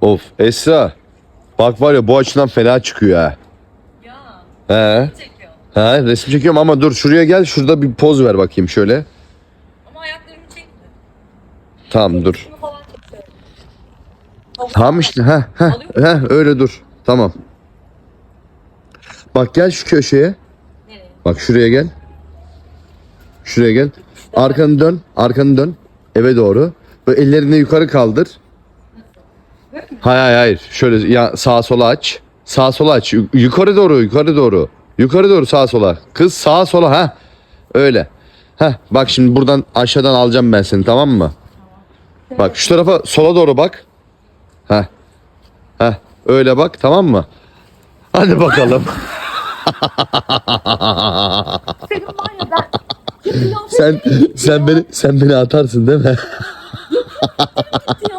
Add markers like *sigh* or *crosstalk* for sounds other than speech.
Of Esra. Bak var ya bu açıdan fena çıkıyor ha. Ya He. çekiyor. He resim çekiyorum ama dur şuraya gel şurada bir poz ver bakayım şöyle. Ama ayaklarımı çekti. Tamam dur. Falan. Tamam işte ha ha ha öyle dur. Tamam. Bak gel şu köşeye. Nereye? Bak şuraya gel. Şuraya gel. Arkanı dön. Arkanı dön. Eve doğru. Böyle ellerini yukarı kaldır. Hayır hayır hayır. Şöyle ya sağa sola aç. Sağa sola aç. Yu- Yukarı doğru, yukarı doğru. Yukarı doğru sağa sola. Kız sağa sola ha. Öyle. Ha bak şimdi buradan aşağıdan alacağım ben seni tamam mı? Bak şu tarafa sola doğru bak. Ha. Ha öyle bak tamam mı? Hadi bakalım. *laughs* Senin var ya ben... Sen sen beni sen beni atarsın değil mi? Ya